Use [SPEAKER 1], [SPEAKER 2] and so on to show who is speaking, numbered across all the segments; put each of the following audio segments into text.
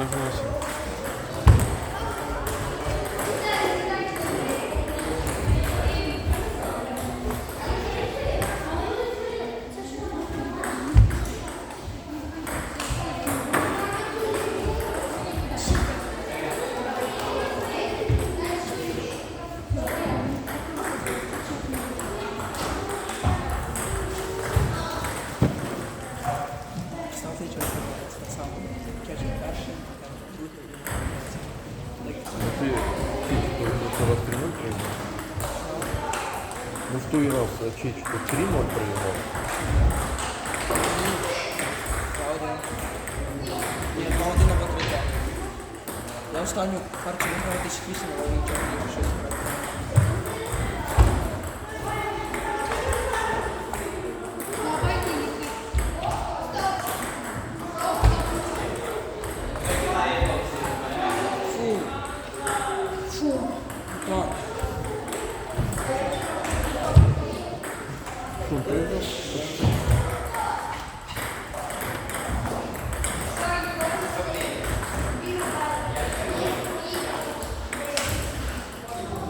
[SPEAKER 1] 嗯 раз 3 проиграл? Ну в той раз а, чей что 3 проиграл?
[SPEAKER 2] Два один. Ні, два один або три два. Я останню партію виграв 1008, але нічого не щось
[SPEAKER 1] Что, он проиграл?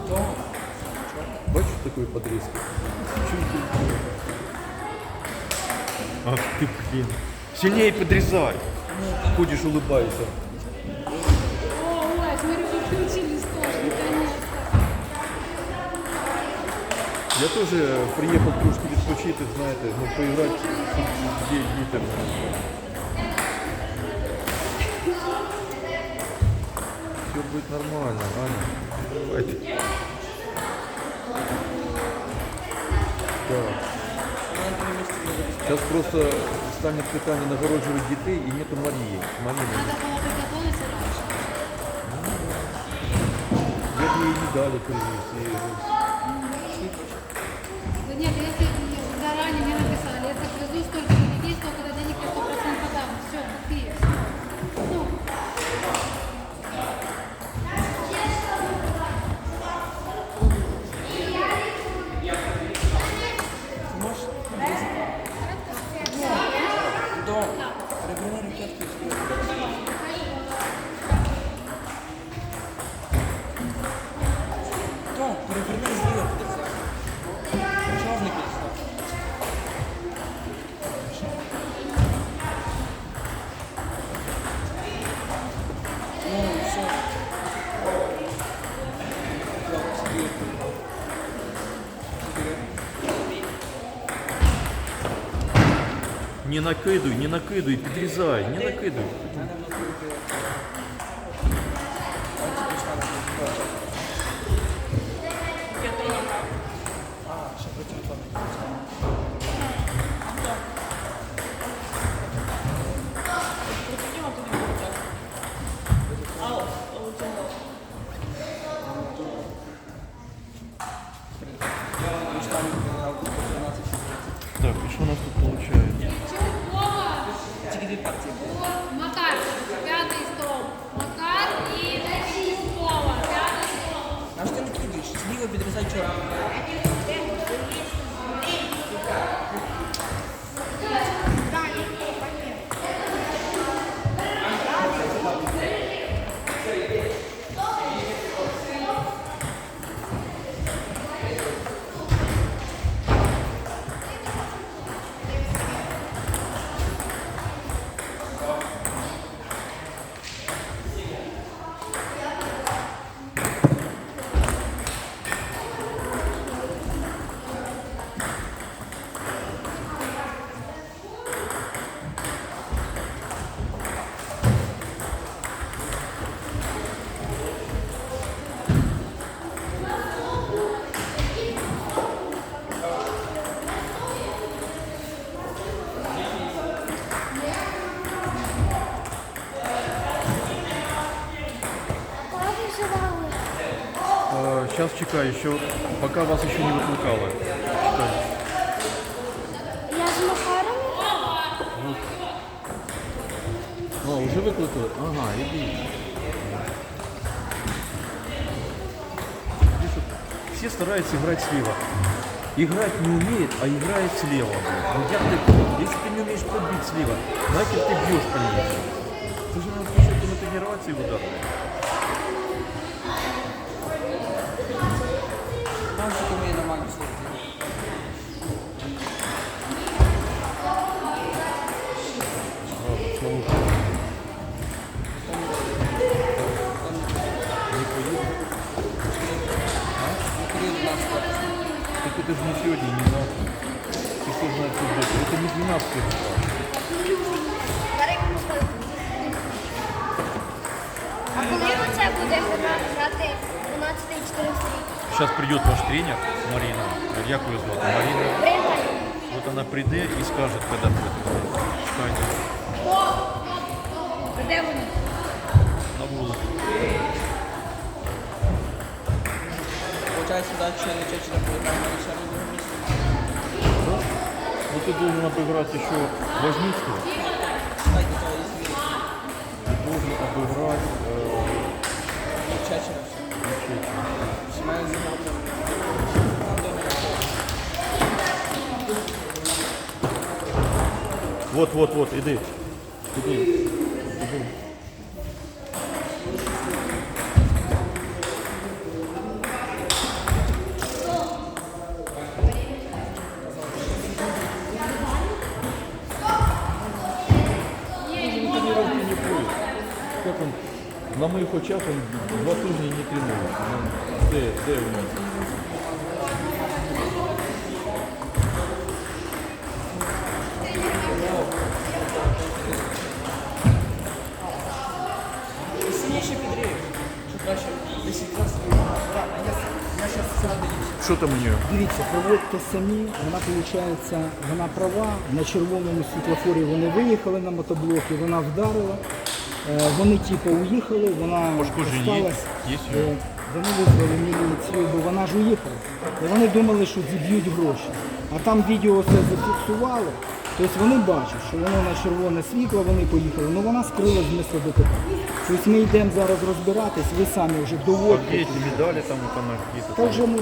[SPEAKER 2] Так.
[SPEAKER 1] Бачишь такой подрезки? Ах ты, блин. Сильнее подрезай. Ходишь, улыбайся. Я тоже приехал трошки відпочити, знаєте, ну поіграти де дітям. Все будет нормально, Аня. Давайте. Так. Сейчас просто станет питание нагороджувати дітей і нету Марії. Марії
[SPEAKER 3] Надо было приготовиться раньше.
[SPEAKER 1] я б їй не дали привіз. Не накидуй, не накидуй, підрізай, не накидуй.
[SPEAKER 2] Мене воно крутило. Ось тобі стане дуже А, ще по телефону.
[SPEAKER 1] Так, і що у нас тут виходить?
[SPEAKER 3] Чулкова,
[SPEAKER 2] Тільки дві партії.
[SPEAKER 3] Макар, пятый стол. Макар и Чулкова, пятый стол.
[SPEAKER 2] А що ти не кидаєш? Зліва підрізай чорний.
[SPEAKER 1] Чекаю, еще, пока вас еще не выпускало. Чекаю.
[SPEAKER 4] Я з Макаром.
[SPEAKER 1] А, уже выкликали? Ага, иди. Все стараются играть слева. Играть не умеет, а играет слева. Ну як ти, если ты не умеешь пробить слева, нахер ты бьешь по ней? Ты же надо на тренировку. и удар. это же не сегодня, не завтра. Ты что знаешь, что будет? Это не 12
[SPEAKER 4] А коли оце буде грати 12 і 14 рік?
[SPEAKER 1] Сейчас придет ваш тренер, Марина. Як ее звати? Марина.
[SPEAKER 4] Британь.
[SPEAKER 1] Вот она придет и скажет, когда будет. Чекайте.
[SPEAKER 3] А де вони?
[SPEAKER 1] На вулиці.
[SPEAKER 2] Получається, далі ще не чечена програма, і ще не місце.
[SPEAKER 1] Ну ты должен обыграть еще Возницкого.
[SPEAKER 2] Дайте того і зміни.
[SPEAKER 1] Ты должен обыграть э,
[SPEAKER 2] Чечена все.
[SPEAKER 1] Чечню.
[SPEAKER 2] Сімейний зіграв. Там добре.
[SPEAKER 1] Вот, вот, вот, иди. Иди. Иди. Как он? На моих очах он два тижні не тренується. Ну, Де, де у нас?
[SPEAKER 2] Сильніше підрив. Що краще 10 разів. Я, я зараз всередині.
[SPEAKER 1] Що там у нього?
[SPEAKER 5] Дивіться, проводьте самі, вона виходить, вона права. На червоному світлофорі вони виїхали на мотоблоки, вона вдарила. Е, Вони типу уїхали, вона осталась.
[SPEAKER 1] Є
[SPEAKER 5] Е? Вони визвали міліцію, бо вона ж уїхала. І вони думали, що зіб'ють гроші. А там відео все зафіксували. Тобто вони бачать, що воно на червоне світло, вони поїхали. Ну вона скрила з місця ДТП. Тобто ми йдемо зараз розбиратись, ви самі вже доводите.
[SPEAKER 1] эти медали там вот она какие-то?
[SPEAKER 5] Та вже ми,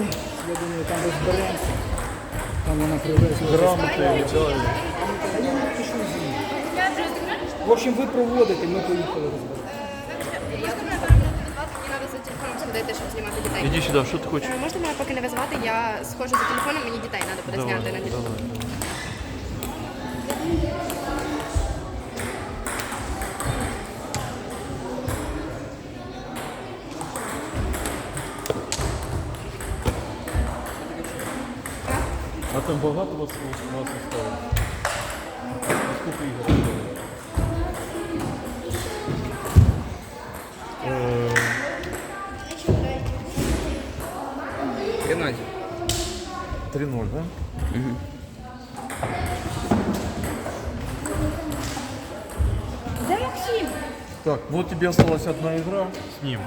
[SPEAKER 5] я думаю, там розберемося. Там вона привезла.
[SPEAKER 1] Грамоты, медали.
[SPEAKER 5] В общем, ви проводите, ми поїхали розбиратися.
[SPEAKER 6] Я думаю, напевно, не мені треба за телефоном сходити, щоб знімати дітей.
[SPEAKER 1] Иди сюда, что ты хочешь?
[SPEAKER 6] Е, Можете мене поки не визвати, я схожу за телефоном, мені дітей треба буде
[SPEAKER 1] Давай,
[SPEAKER 6] зняти на телефон.
[SPEAKER 1] давай. А там багато вас у вас осталось? А сколько игр
[SPEAKER 2] Геннадій.
[SPEAKER 1] 3-0, да?
[SPEAKER 3] Де Максим?
[SPEAKER 1] Так, вот тебе осталась одна игра с ним.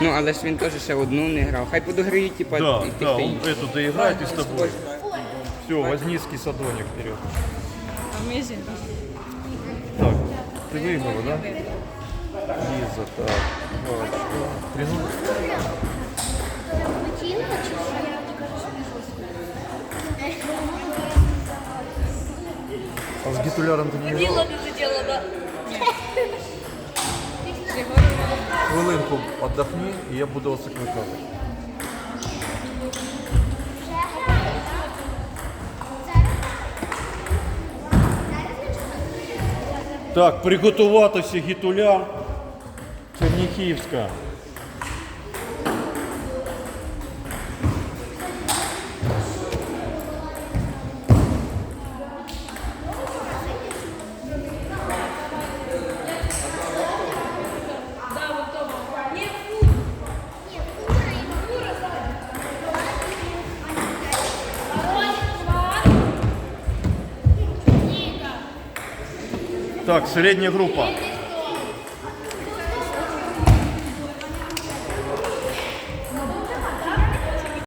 [SPEAKER 7] Ну, але ж він теж ще одну не грав. Хай подограють, типа,
[SPEAKER 1] Да,
[SPEAKER 7] тих,
[SPEAKER 1] да,
[SPEAKER 7] хто
[SPEAKER 1] он
[SPEAKER 7] інших.
[SPEAKER 1] эту доиграет и с тобой. Все, Возницкий Садоник вперед. Так, ты выиграла, да? Лиза, так. Два очка. Три нуль.
[SPEAKER 4] Оцінка чи що?
[SPEAKER 1] А с гитуляром ты не играла? Хвилинку отдохни, и я буду вас викликати. Так, приготуватися гітуля Черніхівська. Так, середня група.